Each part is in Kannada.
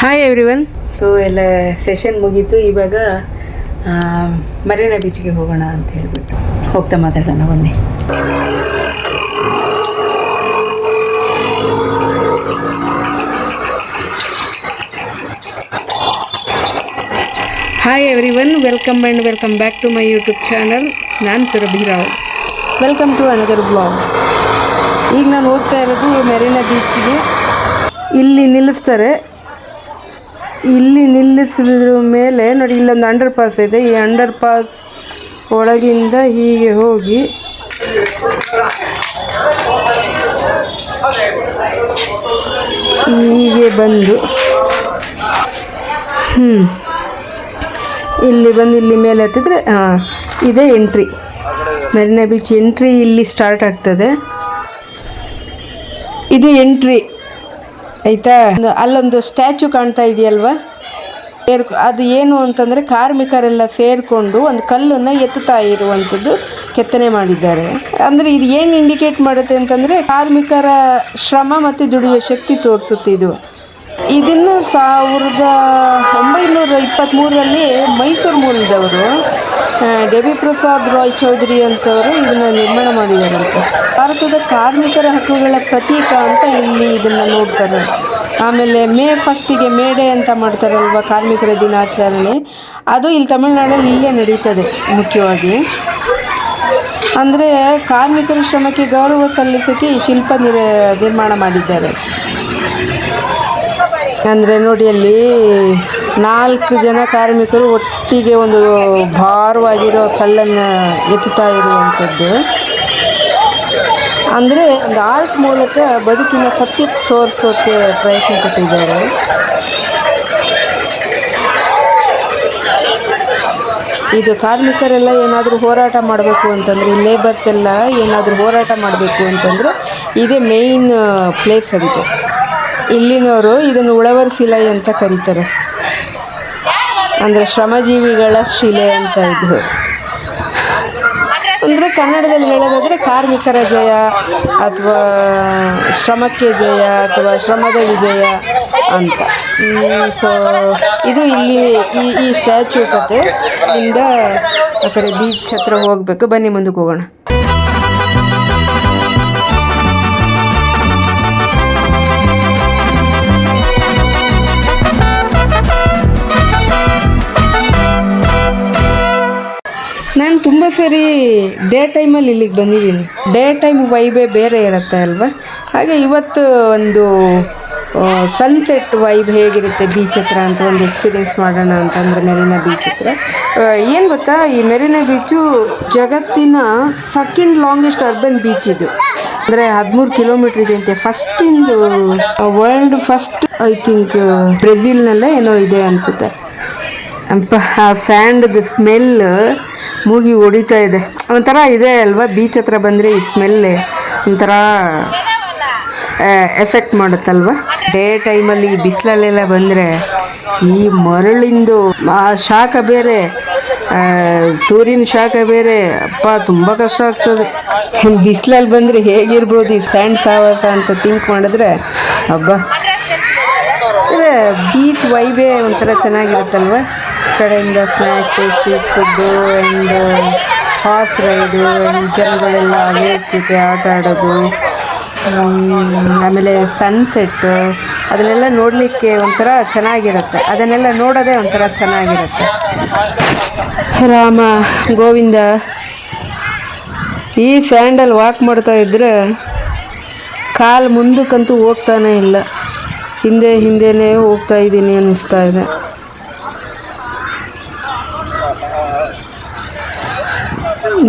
ಹಾಯ್ ಎವ್ರಿ ಒನ್ ಸೊ ಎಲ್ಲ ಸೆಷನ್ ಮುಗೀತು. ಇವಾಗ ಮರೀನಾ ಬೀಚ್ಗೆ ಹೋಗೋಣ ಅಂತ ಹೇಳ್ಬಿಟ್ಟು ಹೋಗ್ತಾ ಮಾತಾಡೋಣ ಒಂದೇ hi everyone welcome and welcome back to my YouTube channel ನಾನು Surabhi Rao. Welcome to another blog ಈಗ ನಾನು ಹೋಗ್ತಾ ಇರೋದು ಮೆರೀನಾ ಬೀಚ್ಗೆ ಇಲ್ಲಿ ನಿಲ್ಲಿಸ್ತಾರೆ. ಇಲ್ಲಿ ನಿಲ್ಲಿಸಿದ್ರ ಮೇಲೆ, ನೋಡಿ, ಇಲ್ಲೊಂದು ಅಂಡರ್ ಪಾಸ್ ಇದೆ. ಈ ಅಂಡರ್ ಪಾಸ್ ಒಳಗಿಂದ ಹೀಗೆ ಹೋಗಿ. ಹೀಗೆ ಬಂದು. ಹ್ಞೂ ಇಲ್ಲಿ ಬಂದು ಇಲ್ಲಿ ಮೇಲೆ ಹತ್ತಿದ್ರೆ ಹಾಂ ಇದೇ ಎಂಟ್ರಿ ಮೆರಿನಾ ಬೀಚ್ ಎಂಟ್ರಿ ಇಲ್ಲಿ ಸ್ಟಾರ್ಟ್ ಆಗ್ತದೆ. ಇದು ಎಂಟ್ರಿ ಆಯಿತಾ ಅಲ್ಲೊಂದು ಸ್ಟ್ಯಾಚು ಕಾಣ್ತಾ ಇದೆಯಲ್ವಾ? ಸೇರ್ ಅದು ಏನು ಅಂತಂದರೆ ಕಾರ್ಮಿಕರೆಲ್ಲ ಸೇರಿಕೊಂಡು ಒಂದು ಕಲ್ಲನ್ನು ಎತ್ತುತ್ತಾ ಇರುವಂಥದ್ದು ಕೆತ್ತನೆ ಮಾಡಿದ್ದಾರೆ. ಅಂದರೆ ಇದು ಏನು ಇಂಡಿಕೇಟ್ ಮಾಡುತ್ತೆ ಅಂತಂದರೆ ಕಾರ್ಮಿಕರ ಶ್ರಮ ಮತ್ತು ದುಡಿಯುವ ಶಕ್ತಿ ತೋರಿಸುತ್ತೆ ಇದು. ಇದನ್ನು ಸಾವಿರದ ಒಂಬೈನೂರ ಇಪ್ಪತ್ತ್ಮೂರರಲ್ಲಿ ಮೈಸೂರು ಮೂಲದವರು ಡೆಬಿ ಪ್ರಸಾದ್ ರಾಯ್ ಚೌಧರಿ ಅಂತವರು ಇದನ್ನು ನಿರ್ಮಾಣ ಮಾಡಿದ್ದಾರೆ ಭಾರತದ ಕಾರ್ಮಿಕರ ಹಕ್ಕುಗಳ ಪ್ರತೀಕ ಅಂತ ಇಲ್ಲಿ ಇದನ್ನು ನೋಡ್ತಾರೆ. ಆಮೇಲೆ ಮೇ ಫಸ್ಟಿಗೆ ಮೇಡೆ ಅಂತ ಮಾಡ್ತಾರಲ್ವ ಕಾರ್ಮಿಕರ ದಿನಾಚರಣೆ? ಅದು ಇಲ್ಲಿ ತಮಿಳುನಾಡಲ್ಲಿ ಇಲ್ಲೇ ನಡೀತದೆ ಮುಖ್ಯವಾಗಿ. ಅಂದರೆ ಕಾರ್ಮಿಕರ ಶ್ರಮಕ್ಕೆ ಗೌರವ ಸಲ್ಲಿಸೋಕ್ಕೆ ಈ ಶಿಲ್ಪ ನಿರ್, ನಿರ್ಮಾಣ ಮಾಡಿದ್ದಾರೆ. ಅಂದರೆ ನೋಡಿ ಅಲ್ಲಿ ನಾಲ್ಕು ಜನ ಕಾರ್ಮಿಕರು ಒಟ್ಟಿಗೆ ಒಂದು ಭಾರವಾಗಿರೋ ಕಲ್ಲನ್ನು ಎತ್ತುತ್ತಾ ಇರುವಂಥದ್ದು. ಅಂದರೆ ಒಂದು ಆರ್ಟ್ ಮೂಲಕ ಬದುಕಿನ ಸತ್ಯ ತೋರಿಸೋಕ್ಕೆ ಪ್ರಯತ್ನ ಪಟ್ಟಿದ್ದಾರೆ. ಇದು ಕಾರ್ಮಿಕರೆಲ್ಲ ಏನಾದರೂ ಹೋರಾಟ ಮಾಡಬೇಕು ಅಂತಂದರೆ ಲೇಬರ್ಸ್ ಎಲ್ಲ ಏನಾದರೂ ಹೋರಾಟ ಮಾಡಬೇಕು ಅಂತಂದರೆ, ಇದೇ ಮೇಯ್ನ್ ಪ್ಲೇಸ್ ಅಂತೆ ಇಲ್ಲಿನವರು ಇದನ್ನು ಉಳವರ್ ಶಿಲೆ ಅಂತ ಕರೀತಾರೆ. ಅಂದರೆ ಶ್ರಮಜೀವಿಗಳ ಶಿಲೆ ಅಂತ ಇದು. ಅಂದರೆ ಕನ್ನಡದಲ್ಲಿ ಹೇಳೋದಾದರೆ ಕಾರ್ಮಿಕರ ಜಯ ಅಥವಾ ಶ್ರಮಕ್ಕೆ ಜಯ ಅಥವಾ ಶ್ರಮದ ವಿಜಯ ಅಂತ. ಸೊ ಇದು ಇಲ್ಲಿ ಈ ಈ ಸ್ಟ್ಯಾಚ್ಯೂ ಕತೆ ಇಂದ ಆ ಕಡೆ ಬೀಚ್ ಹತ್ರ ಹೋಗಬೇಕು. ಬನ್ನಿ ಮುಂದಕ್ಕೆ ಹೋಗೋಣ. ತುಂಬ ಸರಿ ಡೇ ಟೈಮಲ್ಲಿ ಇಲ್ಲಿಗೆ ಬಂದಿದ್ದೀನಿ. ಡೇ ಟೈಮ್ ವೈಬೇ ಬೇರೆ ಇರುತ್ತೆ ಅಲ್ವಾ? ಹಾಗೆ ಇವತ್ತು ಒಂದು ಸನ್ಸೆಟ್ ವೈಬ್ ಹೇಗಿರುತ್ತೆ ಬೀಚ್ ಹತ್ರ ಅಂತ ಒಂದು ಎಕ್ಸ್ಪೀರಿಯೆನ್ಸ್ ಮಾಡೋಣ ಅಂತಂದರೆ ಮೆರಿನಾ ಬೀಚ್ ಹತ್ರ. ಏನು ಗೊತ್ತಾ? ಈ ಮೆರಿನಾ ಬೀಚು ಜಗತ್ತಿನ ಸೆಕೆಂಡ್ ಲಾಂಗೆಸ್ಟ್ ಅರ್ಬನ್ ಬೀಚ್ ಇದು. ಅಂದರೆ ಹದಿಮೂರು ಕಿಲೋಮೀಟ್ರ್ ಇದೆ ಅಂತೆ. ಫಸ್ಟಿಂದು ವರ್ಲ್ಡ್ ಫಸ್ಟ್ ಐ ಥಿಂಕ್ ಬ್ರೆಜಿಲ್ನಲ್ಲೇ ಏನೋ ಇದೆ ಅನಿಸುತ್ತೆ. ಆ ಸ್ಯಾಂಡ್ದು ಸ್ಮೆಲ್ ಮೂಗಿ ಹೊಡಿತಾ ಇದೆ. ಒಂಥರ ಇದೆ ಅಲ್ವಾ? ಬೀಚ್ ಹತ್ರ ಬಂದರೆ ಈ ಸ್ಮೆಲ್ ಒಂಥರ ಎಫೆಕ್ಟ್ ಮಾಡುತ್ತಲ್ವ? ಡೇ ಟೈಮಲ್ಲಿ ಈ ಬಿಸಿಲಲ್ಲೆಲ್ಲ ಬಂದರೆ ಈ ಮರಳಿಂದು ಆ ಶಾಖ ಬೇರೆ ಸೂರ್ಯನ ಶಾಖ ಬೇರೆ. ಅಪ್ಪ ತುಂಬ ಕಷ್ಟ ಆಗ್ತದೆ. ಬಿಸಿಲಲ್ಲಿ ಬಂದರೆ ಹೇಗಿರ್ಬೋದು? ಈ ಸ್ಯಾಂಡ್ ಸಾವಾಸ ಅಂತ ತಿಂಕ್ ಮಾಡಿದ್ರೆ ಹಬ್ಬ ಅಂದರೆ ಬೀಚ್ ವೈಬೇ ಒಂಥರ ಚೆನ್ನಾಗಿರುತ್ತಲ್ವ? ಕಡೆಯಿಂದ snacks street food and horse ride ಜನಗಳೆಲ್ಲ ವೇಟ್ ಆಟ ಆಡೋದು ಆಮೇಲೆ ಸನ್ಸೆಟ್ಟು ಅದನ್ನೆಲ್ಲ ನೋಡಲಿಕ್ಕೆ ಒಂಥರ ಚೆನ್ನಾಗಿರುತ್ತೆ. ಅದನ್ನೆಲ್ಲ ನೋಡೋದೇ ಒಂಥರ ಚೆನ್ನಾಗಿರುತ್ತೆ. ರಾಮ ಗೋವಿಂದ, ಈ ಸ್ಯಾಂಡಲ್ ವಾಕ್ ಮಾಡ್ತಾ ಇದ್ದರೆ ಕಾಲು ಮುಂದಕ್ಕಂತೂ ಹೋಗ್ತಾನೇ ಇಲ್ಲ. ಹಿಂದೆ ಹಿಂದೆನೇ ಹೋಗ್ತಾ ಇದ್ದೀನಿ ಅನ್ನಿಸ್ತಾ ಇದೆ.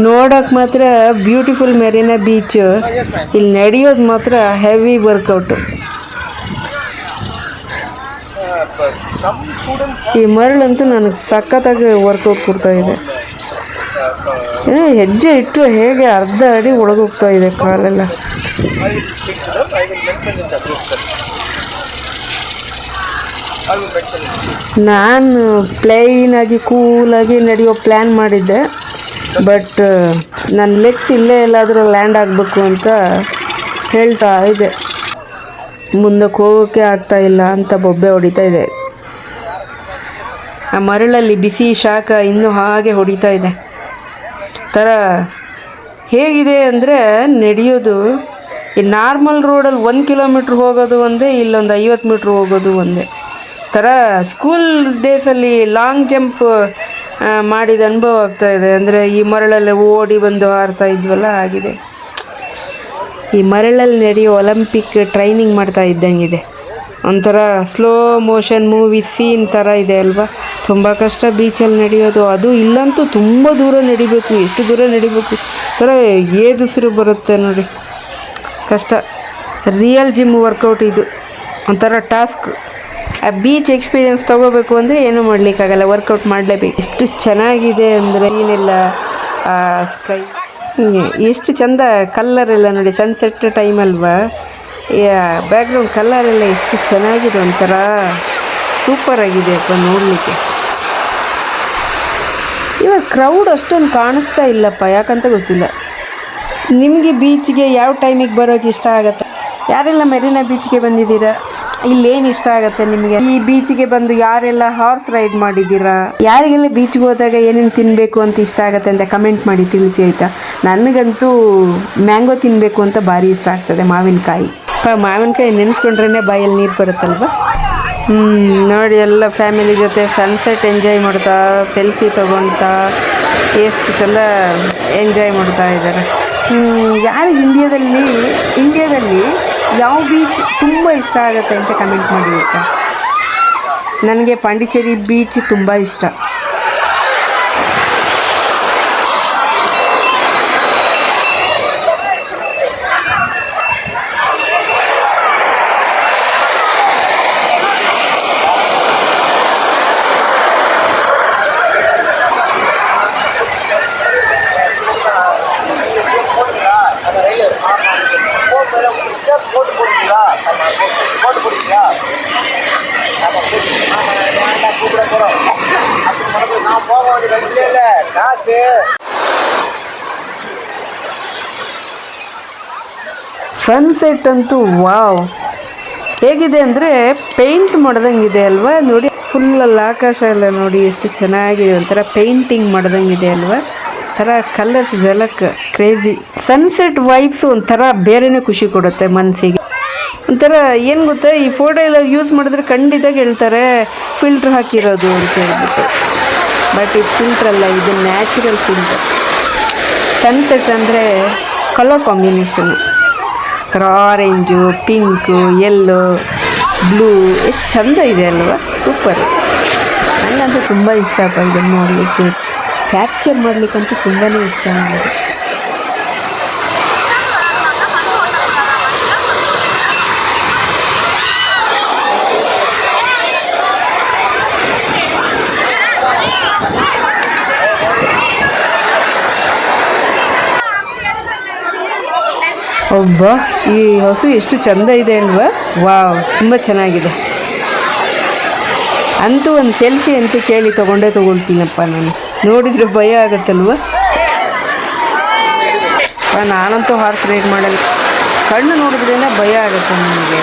ನೋಡೋಕೆ ಮಾತ್ರ ಬ್ಯೂಟಿಫುಲ್ ಮೆರಿನಾ ಬೀಚ್ ಇಲ್ಲಿ ನಡೆಯೋದು ಮಾತ್ರ ಹೆವಿ ವರ್ಕೌಟು ಈ ಮರಳಂತೂ ನನಗೆ ಸಖತ್ತಾಗಿ ವರ್ಕೌಟ್ ಕೊಡ್ತಾ ಇದೆ. ಹೆಜ್ಜೆ ಇಟ್ಟು ಹೇಗೆ ಅರ್ಧ ಅಡಿ ಒಳಗೋಗ್ತಾ ಇದೆ ಕಾಲೆಲ್ಲ. ನಾನು ಪ್ಲೇನಾಗಿ ಕೂಲಾಗಿ ನಡೆಯೋ ಪ್ಲ್ಯಾನ್ ಮಾಡಿದ್ದೆ. ಬಟ್ ನನ್ನ ಲೆಗ್ಸ್ ಇಲ್ಲೇ ಎಲ್ಲಾದರೂ ಲ್ಯಾಂಡ್ ಆಗಬೇಕು ಅಂತ ಹೇಳ್ತಾ ಇದೆ. ಮುಂದಕ್ಕೆ ಹೋಗೋಕ್ಕೆ ಆಗ್ತಾ ಇಲ್ಲ ಅಂತ ಬೊಬ್ಬೆ ಹೊಡಿತಾ ಇದೆ. ಆ ಮರಳಲ್ಲಿ ಬಿಸಿ ಶಾಖ ಇನ್ನೂ ಹಾಗೆ ಹೊಡಿತಾ ಇದೆ. ಥರ ಹೇಗಿದೆ ಅಂದರೆ ನಡೆಯೋದು ಈ ನಾರ್ಮಲ್ ರೋಡಲ್ಲಿ ಒಂದು ಕಿಲೋಮೀಟ್ರ್ ಹೋಗೋದು ಒಂದೇ, ಇಲ್ಲೊಂದು ಐವತ್ತು ಮೀಟ್ರ್ ಹೋಗೋದು ಒಂದೇ. ಥರ ಸ್ಕೂಲ್ ಡೇಸಲ್ಲಿ ಲಾಂಗ್ ಜಂಪ್ ಮಾಡಿದ ಅನುಭವ ಆಗ್ತಾ ಇದೆ. ಅಂದರೆ ಈ ಮರಳಲ್ಲಿ ಓಡಿ ಬಂದು ಹಾರ್ತಾ ಇದ್ವಲ್ಲ, ಆಗಿದೆ. ಈ ಮರಳಲ್ಲಿ ನಡೆಯೋ ಒಲಿಂಪಿಕ್ ಟ್ರೈನಿಂಗ್ ಮಾಡ್ತಾ ಇದ್ದಂಗಿದೆ. ಒಂಥರ ಸ್ಲೋ ಮೋಷನ್ ಮೂವಿ ಸೀನ್ ಥರ ಇದೆ ಅಲ್ವಾ? ತುಂಬ ಕಷ್ಟ ಬೀಚಲ್ಲಿ ನಡೆಯೋದು. ಅದು ಇಲ್ಲಂತೂ ತುಂಬ ದೂರ ನಡಿಬೇಕು, ಎಷ್ಟು ದೂರ ನಡಿಬೇಕು. ಥರ ಏದುಸಿರು ಬರುತ್ತೆ ನೋಡಿ. ಕಷ್ಟ. ರಿಯಲ್ ಜಿಮ್ ವರ್ಕೌಟ್ ಇದು. ಒಂಥರ ಟಾಸ್ಕ್ ಬೀಚ್ ಎಕ್ಸ್ಪೀರಿಯನ್ಸ್ ತೊಗೋಬೇಕು ಅಂದರೆ ಏನೂ ಮಾಡಲಿಕ್ಕಾಗಲ್ಲ ವರ್ಕೌಟ್ ಮಾಡಲೇಬೇಕು. ಎಷ್ಟು ಚೆನ್ನಾಗಿದೆ ಅಂದರೆ ಏನೆಲ್ಲ ಸ್ಕೈ ಎಷ್ಟು ಚಂದ ಕಲ್ಲರೆಲ್ಲ ನೋಡಿ ಸನ್ಸೆಟ್ ಟೈಮ್ ಅಲ್ವಾ? ಬ್ಯಾಕ್ಗ್ರೌಂಡ್ ಕಲ್ಲರೆಲ್ಲ ಎಷ್ಟು ಚೆನ್ನಾಗಿದೆ ಒಂಥರ. ಸೂಪರ್ ಆಗಿದೆ ಅಪ್ಪ ನೋಡಲಿಕ್ಕೆ. ಇವಾಗ ಕ್ರೌಡ್ ಅಷ್ಟೊಂದು ಕಾಣಿಸ್ತಾ ಇಲ್ಲಪ್ಪ, ಯಾಕಂತ ಗೊತ್ತಿಲ್ಲ. ನಿಮಗೆ ಬೀಚ್ಗೆ ಯಾವ ಟೈಮಿಗೆ ಬರೋಕ್ಕೆ ಇಷ್ಟ ಆಗುತ್ತೆ? ಯಾರೆಲ್ಲ ಮೆರಿನಾ ಬೀಚ್ಗೆ ಬಂದಿದ್ದೀರಾ? ಇಲ್ಲೇನು ಇಷ್ಟ ಆಗುತ್ತೆ ನಿಮಗೆ? ಈ ಬೀಚ್ಗೆ ಬಂದು ಯಾರೆಲ್ಲ ಹಾರ್ಸ್ ರೈಡ್ ಮಾಡಿದ್ದೀರಾ? ಯಾರಿಗೆಲ್ಲ ಬೀಚ್ಗೆ ಹೋದಾಗ ಏನೇನು ತಿನ್ನಬೇಕು ಅಂತ ಇಷ್ಟ ಆಗುತ್ತೆ ಅಂತ ಕಮೆಂಟ್ ಮಾಡಿ ತಿಳಿಸಿ ಆಯಿತಾ? ನನಗಂತೂ ಮ್ಯಾಂಗೋ ತಿನ್ನಬೇಕು ಅಂತ ಭಾರಿ ಇಷ್ಟ ಆಗ್ತದೆ ಮಾವಿನಕಾಯಿ. ಮಾವಿನಕಾಯಿ ನೆನೆಸ್ಕೊಂಡ್ರೇ ಬಾಯಲ್ಲಿ ನೀರು ಬರುತ್ತಲ್ವ? ಹ್ಮ್, ನೋಡಿ ಎಲ್ಲ ಫ್ಯಾಮಿಲಿ ಜೊತೆ ಸನ್ಸೆಟ್ ಎಂಜಾಯ್ ಮಾಡ್ತಾ ಸೆಲ್ಫಿ ತೊಗೊಳ್ತಾ ಎಷ್ಟು ಚಂದ ಎಂಜಾಯ್ ಮಾಡ್ತಾ ಇದ್ದಾರೆ. ಯಾರು ಇಂಡಿಯಾದಲ್ಲಿ ಇಂಡಿಯಾದಲ್ಲಿ ಯಾವ ಬೀಚ್ ತುಂಬ ಇಷ್ಟ ಆಗುತ್ತೆ ಅಂತ ಕಮೆಂಟ್ ಮಾಡಿರುತ್ತೆ ನನಗೆ ಪಾಂಡಿಚೇರಿ ಬೀಚ್ ತುಂಬ ಇಷ್ಟ. நான் கூப்பிட போகிறோம் அப்படி மனதில் நான் போக வேண்டியது இல்லை இல்லை காசு ಸನ್ಸೆಟ್ ಅಂತೂ ವಾವ್ ಹೇಗಿದೆ ಅಂದರೆ ಪೇಂಟ್ ಮಾಡ್ದಂಗಿದೆ ಅಲ್ವಾ ನೋಡಿ ಫುಲ್ಲಲ್ಲಿ ಆಕಾಶ ಎಲ್ಲ ನೋಡಿ ಎಷ್ಟು ಚೆನ್ನಾಗಿದೆ ಒಂಥರ ಪೇಂಟಿಂಗ್ ಮಾಡ್ದಂಗಿದೆ ಅಲ್ವಾ ಥರ ಕಲರ್ಸ್ ಜಲಕ್ ಕ್ರೇಜಿ ಸನ್ಸೆಟ್ ವೈಬ್ಸ್ ಒಂಥರ ಬೇರೆನೇ ಖುಷಿ ಕೊಡುತ್ತೆ ಮನಸ್ಸಿಗೆ ಒಂಥರ ಏನು ಗೊತ್ತಾ, ಈ ಫೋಟೋ ಎಲ್ಲ ಯೂಸ್ ಮಾಡಿದ್ರೆ ಖಂಡಿತ ಹೇಳ್ತಾರೆ ಫಿಲ್ಟ್ರ್ ಹಾಕಿರೋದು ಅಂತ ಹೇಳ್ಬಿಟ್ಟು. ಬಟ್ ಇದು ಫಿಲ್ಟ್ರ್ ಅಲ್ಲ, ಇದು ನ್ಯಾಚುರಲ್ ಫಿಲ್ಟರ್ ಸನ್ಸೆಟ್ ಅಂದರೆ ಕಲರ್ ಕಾಂಬಿನೇಷನ್ ಥರ ಆರೆಂಜು ಪಿಂಕು ಯೆಲ್ಲೋ ಬ್ಲೂ ಎಷ್ಟು ಚಂದ ಇದೆ ಅಲ್ವಾ? ಸೂಪರ್ ನನಗಂತೂ ತುಂಬ ಇಷ್ಟ ಇದನ್ನು ನೋಡಲಿಕ್ಕೆ. ಕ್ಯಾಪ್ಚರ್ ಮಾಡಲಿಕ್ಕಂತೂ ತುಂಬಾ ಇಷ್ಟ ನನಗೆ ಒಬ್ಬ ಈ ಹಸು ಎಷ್ಟು ಚಂದ ಇದೆ ಅಲ್ವಾ? ವಾವ್, ತುಂಬ ಚೆನ್ನಾಗಿದೆ. ಅಂತೂ ಒಂದು ಸೆಲ್ಫಿ ಅಂತೂ ಕೇಳಿ ತೊಗೊಂಡೇ ತೊಗೊಳ್ತೀನಪ್ಪ ನಾನು. ನೋಡಿದ್ರೆ ಭಯ ಆಗುತ್ತಲ್ವ? ನಾನಂತೂ ಹಾರ್ಟ್ ರೇಟ್ ಮಾಡಲ್ಲ. ಕಣ್ಣು ನೋಡಿದ್ರೇನೆ ಭಯ ಆಗುತ್ತೆ ನನಗೆ.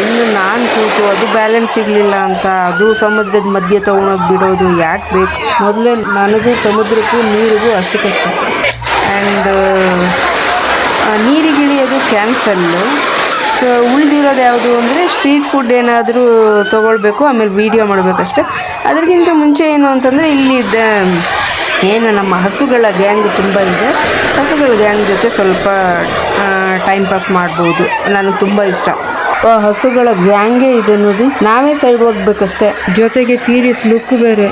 ಇನ್ನು ನಾನು ಕೂತು ಅದು ಬ್ಯಾಲೆನ್ಸ್ ಸಿಗಲಿಲ್ಲ ಅಂತ, ಅದು ಸಮುದ್ರದ ಮಧ್ಯೆ ತೊಗೊಂಡೋಗಿ ಬಿಡೋದು ಯಾಕೆ ಬೇಕು? ಮೊದಲೇ ನನಗೂ ಸಮುದ್ರಕ್ಕೂ ನೀರಿಗೂ ಅಷ್ಟು ಕಷ್ಟ. ಆ್ಯಂಡ್ ನೀರಿಗಿಳಿಯೋದು ಕ್ಯಾನ್ಸಲ್ಲು ಸೊ ಉಳಿದಿರೋದು ಯಾವುದು ಅಂದರೆ ಸ್ಟ್ರೀಟ್ ಫುಡ್ ಏನಾದರೂ ತೊಗೊಳ್ಬೇಕು ಆಮೇಲೆ ವೀಡಿಯೋ ಮಾಡಬೇಕಷ್ಟೆ. ಅದಕ್ಕಿಂತ ಮುಂಚೆ ಏನು ಅಂತಂದರೆ ಇಲ್ಲಿದ್ದ ಏನು ನಮ್ಮ ಹಸುಗಳ ಗ್ಯಾಂಗ್ ತುಂಬ ಇದೆ. ಹಸುಗಳ ಗ್ಯಾಂಗ್ ಜೊತೆ ಸ್ವಲ್ಪ ಟೈಮ್ ಪಾಸ್ ಮಾಡ್ಬೋದು. ನನಗೆ ತುಂಬ ಇಷ್ಟ. ಆ ಹಸುಗಳ ಗ್ಯಾಂಗೇ ಇದೆ ನೋಡಿ. ನಾವೇ ಸೈಡ್ ಹೋಗ್ಬೇಕಷ್ಟೆ. ಜೊತೆಗೆ ಸೀರಿಯಸ್ ಲುಕ್ ಬೇರೆ.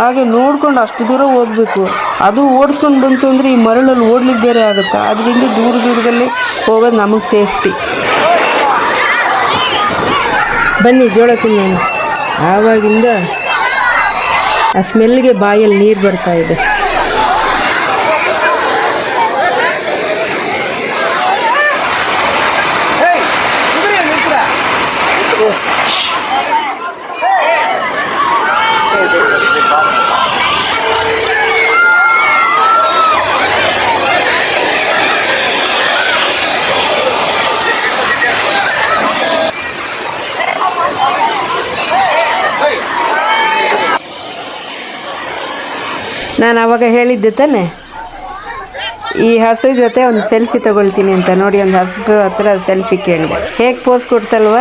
ಹಾಗೆ ನೋಡ್ಕೊಂಡು ಅಷ್ಟು ದೂರ ಹೋಗ್ಬೇಕು. ಅದು ಓಡಿಸ್ಕೊಂಡು ಬಂತು ಅಂದರೆ ಈ ಮರಳಲ್ಲಿ ಓಡ್ಲಿಕ್ಕೆ ಬೇರೆ ಆಗುತ್ತೆ? ಅದರಿಂದ ದೂರ ದೂರದಲ್ಲಿ ಹೋಗೋದು ನಮಗೆ ಸೇಫ್ಟಿ. ಬನ್ನಿ, ಜೋಳ ತಿನ್ನೋಣ. ಆವಾಗಿಂದ ಆ ಸ್ಮೆಲ್ಗೆ ಬಾಯಲ್ಲಿ ನೀರು ಬರ್ತಾ ಇದೆ. ನಾನು ಅವಾಗ ಹೇಳಿದ್ದೆ ತಾನೆ, ಈ ಹಸು ಜೊತೆ ಒಂದು ಸೆಲ್ಫಿ ತಗೊಳ್ತೀನಿ ಅಂತ. ನೋಡಿ, ಒಂದು ಹಸು ಹತ್ರ ಸೆಲ್ಫಿ ಕೇಳಿದೆ. ಹೇಗೆ ಪೋಸ್ ಕೊಡ್ತಲ್ವ?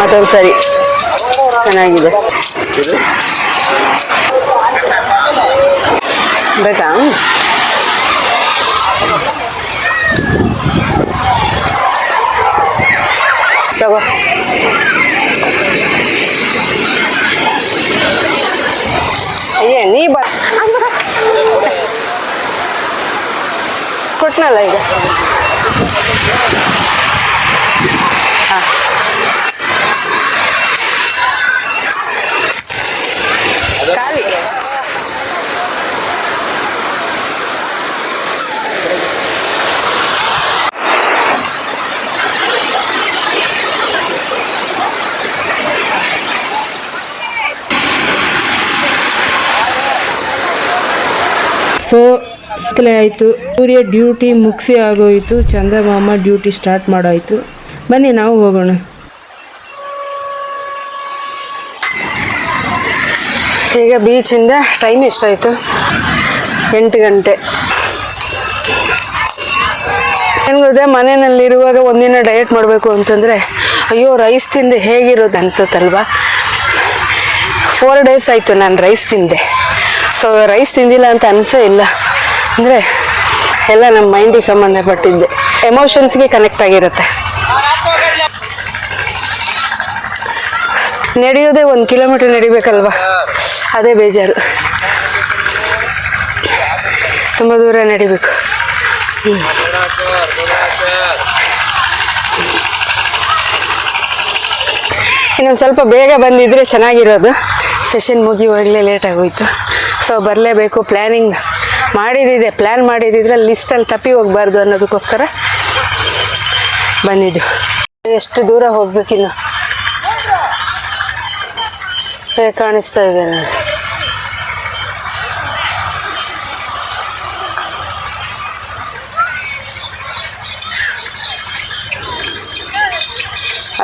ಮತ್ತೊಂದು ಸರಿ. ಚೆನ್ನಾಗಿದೆ. ಬೇಕಾ? ಕೊಟ್ನಲ್ಲ ಈಗ ಹಾ. ಖಾಲಿ ಸೊ ಕತ್ತಲೆ ಆಯಿತು. ಸೂರ್ಯ ಡ್ಯೂಟಿ ಮುಗಿಸಿ ಆಗೋಯಿತು. ಚಂದ್ರಮಾಮ ಡ್ಯೂಟಿ ಸ್ಟಾರ್ಟ್ ಮಾಡೋಯಿತು. ಬನ್ನಿ ನಾವು ಹೋಗೋಣ. ಈಗ ಬೀಚಿಂದ ಟೈಮ್ ಎಷ್ಟಾಯಿತು? ಎಂಟು ಗಂಟೆ. ಏನು ಮನೆಯಲ್ಲಿರುವಾಗ ಒಂದಿನ ಡಯಟ್ ಮಾಡಬೇಕು ಅಂತಂದರೆ, ಅಯ್ಯೋ ರೈಸ್ ತಿಂದೆ ಹೇಗಿರೋದು ಅನ್ಸುತ್ತಲ್ವಾ? ಫೋರ್ ಡೇಸ್ ಆಯಿತು ನಾನು ರೈಸ್ ತಿಂದೆ. ಸೊ ರೈಸ್ ತಿಂದಿಲ್ಲ ಅಂತ ಅನಿಸೇ ಇಲ್ಲ. ಅಂದರೆ ಎಲ್ಲ ನಮ್ಮ ಮೈಂಡಿಗೆ ಸಂಬಂಧಪಟ್ಟಿದ್ದೆ. ಎಮೋಷನ್ಸ್ಗೆ ಕನೆಕ್ಟ್ ಆಗಿರುತ್ತೆ. ನಡೆಯೋದೇ ಒಂದು ಕಿಲೋಮೀಟರ್ ನಡಿಬೇಕಲ್ವಾ? ಅದೇ ಬೇಜಾರು. ತುಂಬ ದೂರ ನಡಿಬೇಕು. ಇನ್ನೊಂದು ಸ್ವಲ್ಪ ಬೇಗ ಬಂದಿದ್ರೆ ಚೆನ್ನಾಗಿರೋದು. ಸೆಷನ್ ಮುಗಿಯುವಾಗಲೇ ಲೇಟ್ ಆಗೋಯ್ತು. ಸೊ ಬರಲೇಬೇಕು ಪ್ಲ್ಯಾನಿಂಗ್ ಮಾಡಿದಿದೆ ಪ್ಲ್ಯಾನ್ ಮಾಡಿದ್ದಿದ್ರೆ ಲಿಸ್ಟಲ್ಲಿ ತಪ್ಪಿ ಹೋಗ್ಬಾರ್ದು ಅನ್ನೋದಕ್ಕೋಸ್ಕರ ಬಂದಿದ್ದು. ಎಷ್ಟು ದೂರ ಹೋಗ್ಬೇಕಿನ್ನು? ಹೇಗೆ ಕಾಣಿಸ್ತಾ ಇದೆ ನಾನು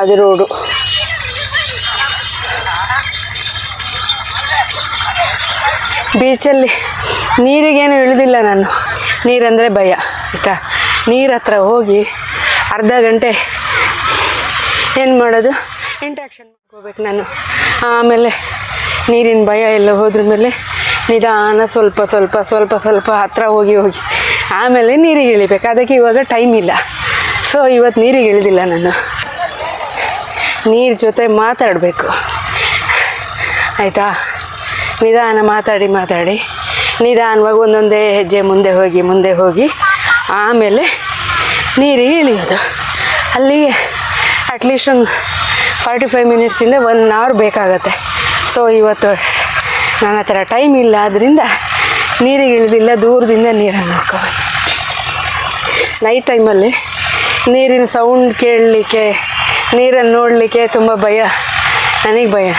ಅದು ರೋಡು ಬೀಚಲ್ಲಿ ನೀರಿಗೇನು ಇಳಿದಿಲ್ಲ ನಾನು. ನೀರಂದರೆ ಭಯ, ಆಯಿತಾ? ನೀರ ಹತ್ರ ಹೋಗಿ ಅರ್ಧ ಗಂಟೆ ಏನು ಮಾಡೋದು? ಇಂಟ್ರಾಕ್ಷನ್ ಮಾಡ್ಕೋಬೇಕು ನಾನು. ಆಮೇಲೆ ನೀರಿನ ಭಯ ಎಲ್ಲ ಹೋದ್ರ ಮೇಲೆ ನಿಧಾನ ಸ್ವಲ್ಪ ಸ್ವಲ್ಪ ಸ್ವಲ್ಪ ಸ್ವಲ್ಪ ಹತ್ರ ಹೋಗಿ ಹೋಗಿ. ಆಮೇಲೆ ನೀರಿಗೆ ಇಳಿಬೇಕು. ಅದಕ್ಕೆ ಇವಾಗ ಟೈಮ್ ಇಲ್ಲ. ಸೊ ಇವತ್ತು ನೀರಿಗೆ ಇಳಿದಿಲ್ಲ ನಾನು. ನೀರು ಜೊತೆ ಮಾತಾಡಬೇಕು. ಆಯಿತಾ? ನಿಧಾನ ಮಾತಾಡಿ ಮಾತಾಡಿ. ನಿಧಾನವಾಗಿ ಒಂದೊಂದೇ ಹೆಜ್ಜೆ ಮುಂದೆ ಹೋಗಿ ಮುಂದೆ ಹೋಗಿ, ಆಮೇಲೆ ನೀರಿಗೆ ಇಳಿಯೋದು. ಅಲ್ಲಿಗೆ ಅಟ್ಲೀಸ್ಟ್ ಒಂದು ಫಾರ್ಟಿ ಫೈವ್ ಮಿನಿಟ್ಸಿಂದ ಒನ್ ಅವರ್ ಬೇಕಾಗತ್ತೆ. ಸೊ ಇವತ್ತು ನನ್ನ ಹತ್ರ ಟೈಮ್ ಇಲ್ಲ ಆದ್ದರಿಂದ ನೀರಿಗೆ ಇಳಿದಿಲ್ಲ, ದೂರದಿಂದ ನೀರನ್ನು ನೋಡ್ಕೊಬಂದು ನೈಟ್ ಟೈಮಲ್ಲಿ ನೀರಿನ ಸೌಂಡ್ ಕೇಳಲಿಕ್ಕೆ, ನೀರನ್ನು ನೋಡಲಿಕ್ಕೆ ತುಂಬ ಭಯ, ನನಗೆ ಭಯ.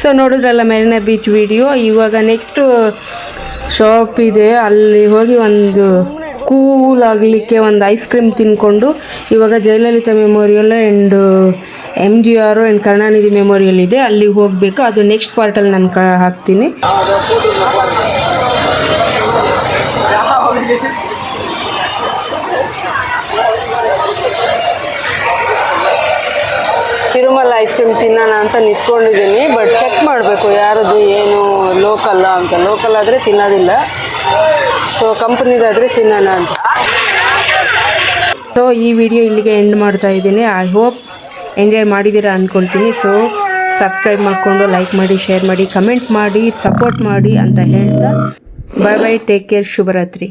ಸೊ ನೋಡಿದ್ರಲ್ಲ ಮೆರಿನಾ ಬೀಚ್ ವಿಡಿಯೋ ಇವಾಗ ನೆಕ್ಸ್ಟು ಶಾಪ್ ಇದೆ. ಅಲ್ಲಿ ಹೋಗಿ ಒಂದು ಕೂಲ್ ಆಗಲಿಕ್ಕೆ ಒಂದು ಐಸ್ ಕ್ರೀಮ್ ತಿನ್ಕೊಂಡು ಇವಾಗ Jayalalithaa memorial and M G R and Karunanidhi memorial ಇದೆ. ಅಲ್ಲಿಗೆ ಹೋಗಬೇಕು. ಅದು ನೆಕ್ಸ್ಟ್ ಪಾರ್ಟಲ್ಲಿ ನಾನು ಕ ಹಾಕ್ತೀನಿ. ತಿರುಮಲ ಐಸ್ ಕ್ರೀಮ್ ತಿನ್ನೋಣ ಅಂತ ನಿಂತ್ಕೊಂಡಿದ್ದೀನಿ ಬಟ್ ಚೆಕ್ ಮಾಡಬೇಕು ಯಾರದು ಏನು ಲೋಕಲ್ಲ ಅಂತ. ಲೋಕಲ್ ಆದರೆ ತಿನ್ನೋದಿಲ್ಲ. ಸೊ ಕಂಪ್ನಿದಾದರೆ ತಿನ್ನೋಣ ಅಂತ. ಸೊ ಈ ವಿಡಿಯೋ ಇಲ್ಲಿಗೆ ಎಂಡ್ ಮಾಡ್ತಾ ಇದ್ದೀನಿ. ಐ ಹೋಪ್ ಎಂಜಾಯ್ ಮಾಡಿದ್ದೀರಾ ಅಂದ್ಕೊಳ್ತೀನಿ ಸೊ ಸಬ್ಸ್ಕ್ರೈಬ್ ಮಾಡಿಕೊಂಡು ಲೈಕ್ ಮಾಡಿ ಶೇರ್ ಮಾಡಿ ಕಮೆಂಟ್ ಮಾಡಿ ಸಪೋರ್ಟ್ ಮಾಡಿ ಅಂತ ಹೇಳ್ತಾ ಬಾಯ್ ಬಾಯ್ ಟೇಕ್ ಕೇರ್ ಶುಭರಾತ್ರಿ.